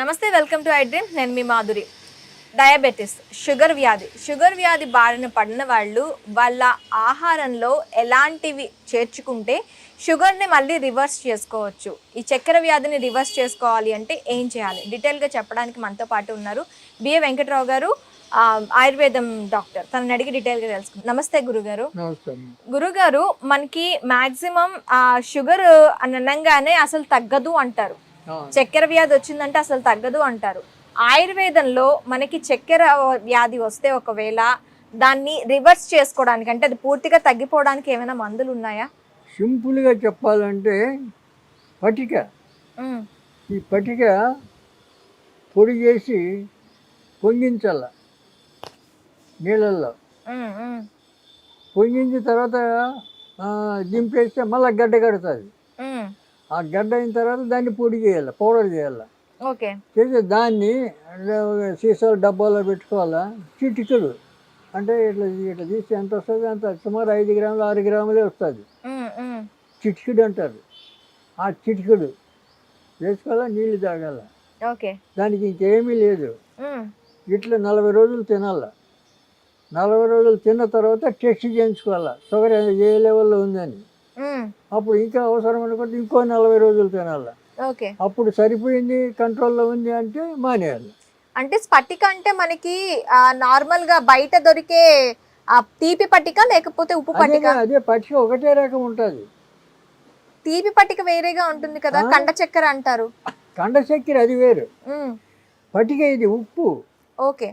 నమస్తే welcome to I dream. నేను మీ మాధురి. డయాబెటీస్ షుగర్ వ్యాధి. షుగర్ వ్యాధి బారిన పడిన వాళ్ళు వాళ్ళ ఆహారంలో ఎలాంటివి చేర్చుకుంటే షుగర్ని మళ్ళీ రివర్స్ చేసుకోవచ్చు. ఈ చక్కెర వ్యాధిని రివర్స్ చేసుకోవాలి అంటే ఏం చేయాలి? డీటెయిల్గా చెప్పడానికి మనతో పాటు ఉన్నారు బిఏ వెంకట్రావు గారు ఆయుర్వేదం డాక్టర్. తనని అడిగి డీటెయిల్గా తెలుసుకుందాం. నమస్తే గురుగారు. గురుగారు మనకి మాక్సిమం షుగర్ అని అనగానే అసలు తగ్గదు అంటారు. చక్కెర వ్యాధి వచ్చిందంటే అసలు తగ్గదు అంటారు. ఆయుర్వేదంలో మనకి చక్కెర వ్యాధి వస్తే ఒకవేళ దాన్ని రివర్స్ చేసుకోవడానికి అంటే అది పూర్తిగా తగ్గిపోవడానికి ఏమైనా మందులు ఉన్నాయా? సింపుల్గా చెప్పాలంటే పటిక. ఈ పటిక పొడి చేసి పొంగించాల నీళ్ళల్లో. పొంగించిన తర్వాత దింపేస్తే మళ్ళీ గడ్డ కడుతుంది. ఆ గడ్డ అయిన తర్వాత దాన్ని పొడి చేయాలి పౌడర్ చేయాలి. ఓకే. చేసి దాన్ని సీసాలు డబ్బాలో పెట్టుకోవాలా? చిటికెడు. అంటే ఇట్లా ఇట్లా తీస్తే ఎంత వస్తుంది? అంత సుమారు ఐదు గ్రాములు ఆరు గ్రాములే వస్తుంది. చిటికెడు అంటారు. ఆ చిటికెడు. వేసుకోవాలా? నీళ్ళు తాగాల? ఓకే. దానికి ఇంకేమీ లేదు. ఇట్లా నలభై రోజులు తినాల? నలభై రోజులు తిన్న తర్వాత టెస్ట్ చేయించుకోవాలా? షుగర్ ఏ లెవెల్లో ఉందని. అప్పుడు ఇంకా అవసరం అనుకుంటే ఇంకో నలభై రోజులు తినాలి. అప్పుడు సరిపోయింది కంట్రోల్లో ఉంది అంటే మానేయాలి. అంటే స్పటిక అంటే మనకి నార్మల్గా బయట దొరికే తీపి పట్టిక లేకపోతే ఉప్పు పట్టిక అదే పచ్చిక ఒకటే రకం ఉంటుంది. తీపి పట్టిక వేరేగా ఉంటుంది కదా? కండ చక్కెర అంటారు. కండ చక్కెర అది వేరు. పటిక ఇది ఉప్పు. ఓకే.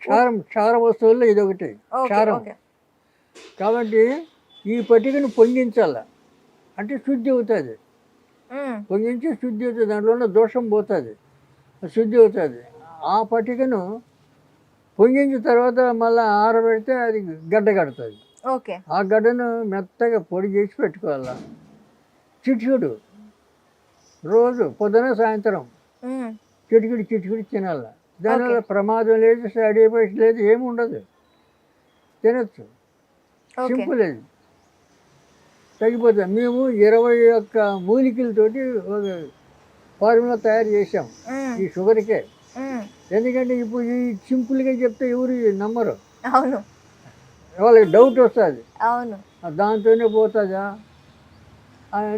క్షారం క్షార వస్తువుల్లో ఇది ఒకటి. క్షారం. కాబట్టి ఈ పటికను పొంగించాల. అంటే శుద్ధి అవుతుంది. పొంగించి శుద్ధి అవుతుంది. దాంట్లో ఉన్న దోషం పోతుంది. శుద్ధి అవుతుంది. ఆ పటికను పొంగించిన తర్వాత మళ్ళీ ఆరబెడితే అది గడ్డ కడుతుంది. ఓకే. ఆ గడ్డను మెత్తగా పొడి చేసి పెట్టుకోవాలి. చిటికెడు రోజు పొద్దున సాయంత్రం చిటికెడు చిటికెడు తినాల. దానివల్ల ప్రమాదం లేదు సైడ్ ఎఫెక్ట్స్ లేదు ఏమి ఉండదు తినచ్చు సింపుల్ అది తగ్గిపోతుంది మేము ఇరవై ఒక్క మూలికలతోటి ఒక ఫార్ములా తయారు చేసాం ఈ షుగర్కే. ఎందుకంటే ఇప్పుడు ఈ సింపుల్గా చెప్తే ఎవరు నమ్మరు. అవును. వాళ్ళకి డౌట్ వస్తుంది. అవును. దాంతోనే పోతుందా?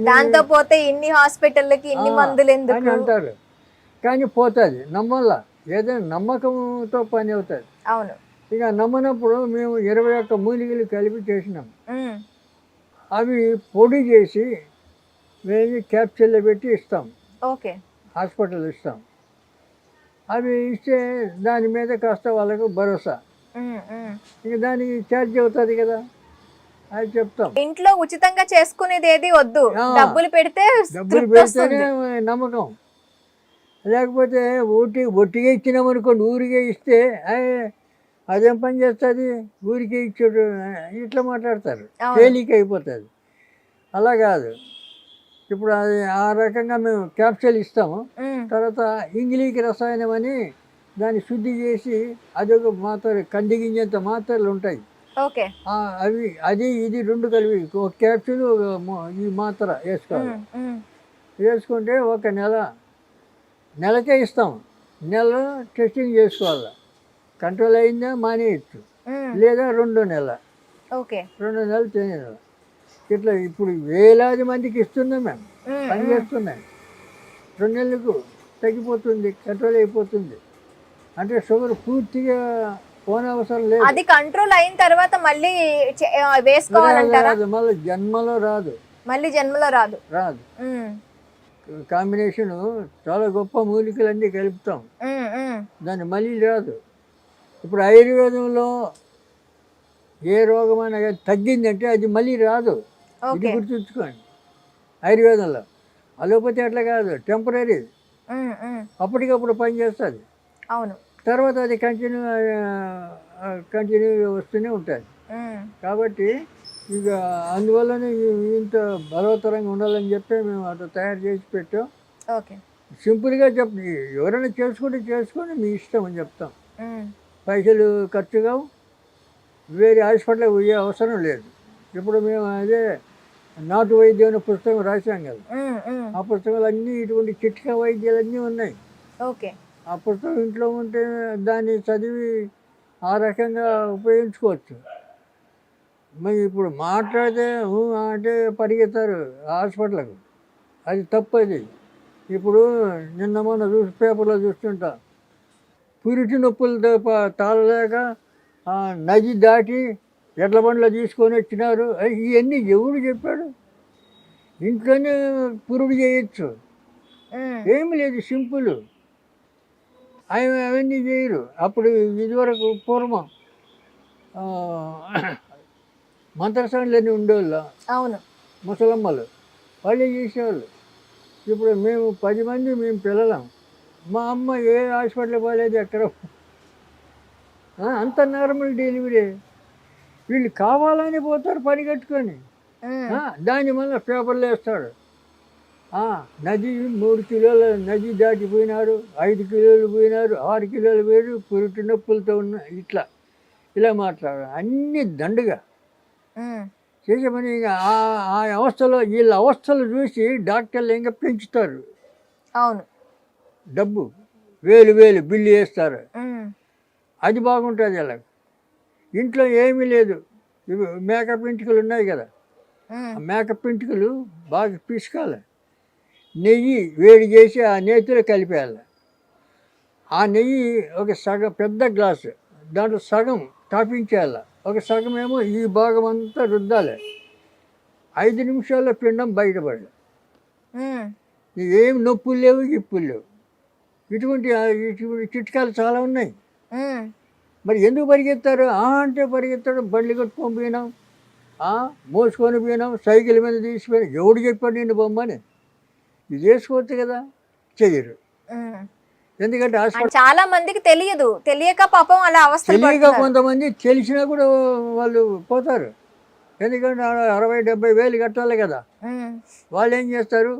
దాంతో పోతే ఇన్ని హాస్పిటల్కి ఇన్ని మందులు ఎందుకు? అంటారు. కానీ పోతుంది. నమ్మల్లా. ఏదైనా నమ్మకంతో పని అవుతుంది. అవును. ఇక నమ్మనప్పుడు మేము ఇరవై ఒక్క మూలికలు కలిపి చేసినాం. అవి పొడి చేసి మేము క్యాప్చర్లో పెట్టి ఇస్తాం. ఓకే. హాస్పిటల్ ఇస్తాం. అవి ఇస్తే దాని మీద కాస్త వాళ్ళకు భరోసా. ఇక దానికి ఛార్జ్ అవుతుంది కదా అది చెప్తాం. ఇంట్లో ఉచితంగా చేసుకునేది ఏది వద్దు. డబ్బులు పెడితే డబ్బులు పెడితేనే నమ్మకం. లేకపోతే ఓటి ఒట్టిగా ఇచ్చినామనుకోండి ఊరికే ఇస్తే "అయ్, అదేం పని చేస్తుంది? ఊరికే ఇచ్చాడు ఇట్లా మాట్లాడతారు. తేలిక అయిపోతుంది. అలా కాదు. ఇప్పుడు అది ఆ రకంగా మేము క్యాప్సూల్ ఇస్తాము. తర్వాత ఇంగ్లీక్ రసాయనం అని దాన్ని శుద్ధి చేసి అదొక మాత్ర కంది గింజంత మాత్రలు ఉంటాయి. అవి అది ఇది రెండు కలిపి ఒక క్యాప్సూల్ ఈ మాత్ర వేసుకోవాలి. వేసుకుంటే ఒక నెల నెలకే ఇస్తాం. నెల టెస్టింగ్ చేసుకోవాలి. కంట్రోల్ అయిందా మానేయచ్చు. లేదా రెండో నెల ఓకే. రెండు నెలలు తినేయాలి ఇట్లా ఇప్పుడు వేలాది మందికి ఇస్తున్నాం మేము. ఉమ్, పని ఉమ్. చేస్తున్నాయి. రెండు నెలలకు తగ్గిపోతుంది కంట్రోల్ అయిపోతుంది. అంటే షుగర్ పూర్తిగా పోనవసరం లేదు. అది కంట్రోల్ అయిన తర్వాత మళ్ళీ వేసుకోవాలంటారా? మళ్ళీ జన్మలో రాదు. మళ్ళీ జన్మలో రాదు. రాదు. కాంబినేషను చాలా గొప్ప మూలికలన్నీ కలుపుతాం. దాన్ని మళ్ళీ రాదు. ఇప్పుడు ఆయుర్వేదంలో ఏ రోగమైనా కానీ తగ్గిందంటే అది మళ్ళీ రాదు. ఇది గుర్తుంచుకోండి. ఆయుర్వేదంలో. అలోపతి అట్లా కాదు టెంపరీ అప్పటికప్పుడు పనిచేస్తుంది అవును. తర్వాత అది కంటిన్యూ కంటిన్యూ వస్తూనే ఉంటుంది. కాబట్టి ఇక అందువల్లనే ఇంత బలవత్తరంగా ఉండాలని చెప్పి మేము అట్లా తయారు చేసి పెట్టాం. ఓకే. సింపుల్గా చెప్ ఎవరైనా చేసుకుంటే చేసుకొని మీ ఇష్టం అని చెప్తాం. పైసలు ఖర్చు కావు. వేరే హాస్పిటల్కి పోయే అవసరం లేదు. ఇప్పుడు మేము అదే నాటు వైద్యం అనే పుస్తకం రాశాం కదా. ఆ పుస్తకాలు అన్నీ ఇటువంటి చిట్కా వైద్యాలు అన్నీ ఉన్నాయి. ఓకే. ఆ పుస్తకం ఇంట్లో ఉంటే దాన్ని చదివి ఆ రకంగా ఉపయోగించుకోవచ్చు. మరి ఇప్పుడు మాట్లాడితే ఊ అంటే పరిగెత్తారు హాస్పిటల్కి. అది తప్పది. ఇప్పుడు నిన్న మొన్న చూసి పేపర్లో చూస్తుంటా. పురిటి నొప్పులతో తాళలేక నది దాటి ఎడ్ల బండ్లో తీసుకొని వచ్చినారు. ఇవన్నీ ఎవడు చెప్పాడు? ఇంట్లోనే పురుడు చేయొచ్చు. ఏమి లేదు సింపుల్. అవి అవన్నీ చేయరు. అప్పుడు ఇదివరకు పూర్వం ఆ, మంత్రసానులన్నీ ఉండేవాళ్ళు? అవును. ముసలమ్మలు. వాళ్ళే చేసేవాళ్ళు. ఇప్పుడు మేము పది మంది మేము పిల్లలం. మా అమ్మ ఏ హాస్పిటల్ పోలేదు ఎక్కడ? అంత నార్మల్ డెలివరీ వీళ్ళు కావాలని పోతారు పని కట్టుకొని. దాని వల్ల పేపర్లు వేస్తాడు. నది మూడు కిలోల నది దాటిపోయినారు ఐదు కిలోలు పోయినారు ఆరు కిలోలు పోయారు పురుటి నొప్పులతో ఉన్న ఇట్లా. ఇలా మాట్లాడారు అన్ని దండుగా. చేసే పని ఆ అవస్థలో వీళ్ళ అవస్థలు చూసి డాక్టర్లు ఇంకా పెంచుతారు. అవును. డబ్బు వేలు వేలు బిల్లు వేస్తారు. అది బాగుంటుంది ఇలా ఇంట్లో ఏమీ లేదు. మేకప్ ఇంటికలు ఉన్నాయి కదా. మేకప్ ఇంటికలు బాగా పిసుకాలి. నెయ్యి వేడి చేసి ఆ నేతిలో కలిపేయాలి. ఆ నెయ్యి ఒక సగం పెద్ద గ్లాసు దాంట్లో సగం తాపించేయాలి. ఒక సగం ఏమో ఈ భాగం అంతా రుద్దాలి. ఐదు నిమిషాల్లో పిండం బయటపడాలి. ఏం నొప్పులు లేవు ఇప్పులు లేవు. ఇటువంటి ఇటువంటి చిట్కాలు చాలా ఉన్నాయి. మరి ఎందుకు పరిగెత్తారు? ఆ అంటే పరిగెత్తాడు బండ్లు కట్టుకొని పోయినాం. ఆ, మోసుకొని పోయినాం సైకిల్ మీద తీసిపోయినాం. ఎవడు చెప్పాడు నిన్ను బొమ్మని? ఇది చేసుకోవచ్చు కదా చెయ్యరు. ఎందుకంటే చాలా మందికి తెలియదు. తెలియక పాపం అలా అవస్థలు తెలియక. కొంతమంది తెలిసినా కూడా వాళ్ళు పోతారు. ఎందుకంటే అరవై డెబ్బై వేలు కట్టాలి కదా. వాళ్ళు ఏం చేస్తారు?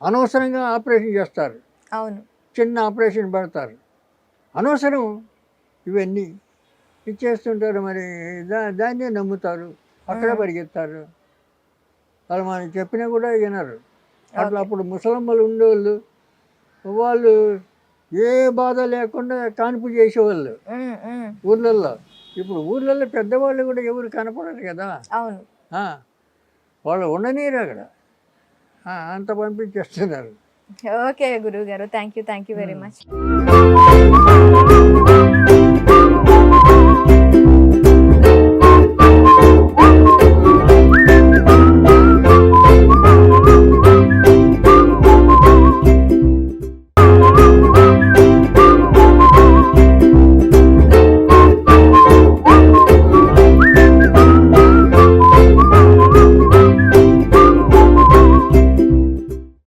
అనవసరంగా ఆపరేషన్ చేస్తారు. అవును. చిన్న ఆపరేషన్ పెడతారు. అనవసరం ఇవన్నీ. ఇచ్చేస్తుంటారు మరి. దా దాన్నే నమ్ముతారు. అక్కడే పరిగెత్తారు. వాళ్ళు మనం చెప్పినా కూడా వినరు. అట్లా అప్పుడు ముసలమ్మలు ఉండేవాళ్ళు. వాళ్ళు ఏ బాధ లేకుండా కాన్పు చేసేవాళ్ళు. ఊర్లల్లో. ఇప్పుడు ఊర్లలో పెద్దవాళ్ళు కూడా ఎవరు కనపడరు కదా. అవును. వాళ్ళు ఉండనీరు అక్కడ. అంత పంపించేస్తున్నారు. ఓకే గురువు గారు thank you thank you very much